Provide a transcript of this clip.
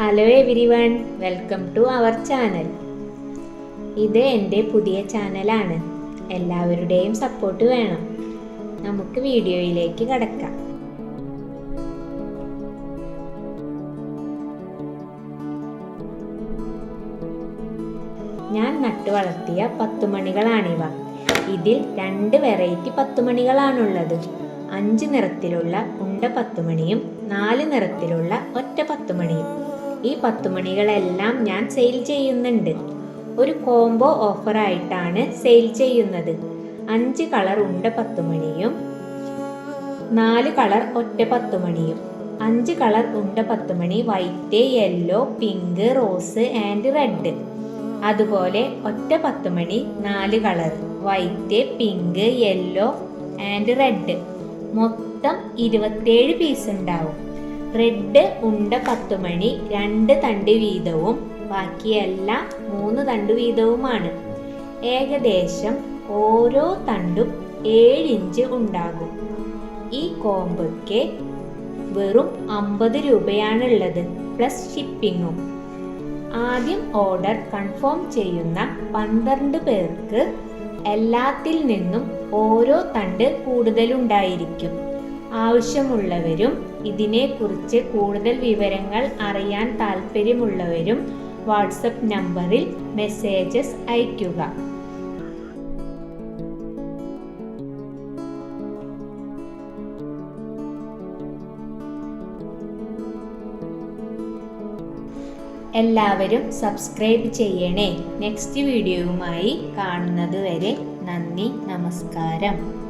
Hello everyone welcome to our channel ഇത് എന്റെ പുതിയ ചാനലാണ് എല്ലാവരുടെയും സപ്പോർട്ട് വേണം. നമുക്ക് വീഡിയോയിലേക്ക് കടക്കാം. ഞാൻ നട്ടു വളർത്തിയ പത്തുമണികളാണിവ ഇതിൽ രണ്ട് വെറൈറ്റി പത്തുമണികളാണുള്ളത് അഞ്ച് നിറത്തിലുള്ള ഉണ്ട പത്തുമണിയും നാല് നിറത്തിലുള്ള ഒറ്റ പത്തുമണിയും ഈ പത്തുമണികളെല്ലാം ഞാൻ സെയിൽ ചെയ്യുന്നുണ്ട്. ഒരു കോംബോ ഓഫറായിട്ടാണ് സെയിൽ ചെയ്യുന്നത്. അഞ്ച് കളർ ഉണ്ട് ഉണ്ട പത്തുമണിയും നാല് കളർ ഒറ്റ പത്തുമണിയും അഞ്ച് കളർ ഉണ്ട് ഉണ്ട പത്തുമണി white yellow pink rose and red അതുപോലെ ഒറ്റ പത്തുമണി നാല് colour white pink yellow and red മൊത്തം ഇരുപത്തേഴ് പീസ് ഉണ്ടാവും. റെഡ് ഉണ്ട പത്തുമണി രണ്ട് തണ്ട് വീതവും ബാക്കിയെല്ലാം മൂന്ന് തണ്ട് വീതവുമാണ്. ഏകദേശം ഓരോ തണ്ടും ഏഴ് ഇഞ്ച് ഉണ്ടാകും. ഈ കോമ്പയ്ക്ക് വെറും അമ്പത് രൂപയാണുള്ളത് പ്ലസ് ഷിപ്പിങ്ങും. ആദ്യം ഓർഡർ കൺഫേം ചെയ്യുന്ന പന്ത്രണ്ട് പേർക്ക് എല്ലാത്തിൽ നിന്നും ഓരോ തണ്ട് കൂടുതലുണ്ടായിരിക്കും. ആവശ്യമുള്ളവരും ഇതിനെക്കുറിച്ച് കൂടുതൽ വിവരങ്ങൾ അറിയാൻ താൽപ്പര്യമുള്ളവരും വാട്സപ്പ് നമ്പറിൽ മെസ്സേജസ് അയയ്ക്കുക. എല്ലാവരും സബ്സ്ക്രൈബ് ചെയ്യണേ. നെക്സ്റ്റ് വീഡിയോയുമായി കാണുന്നത് വരെ നന്ദി നമസ്കാരം.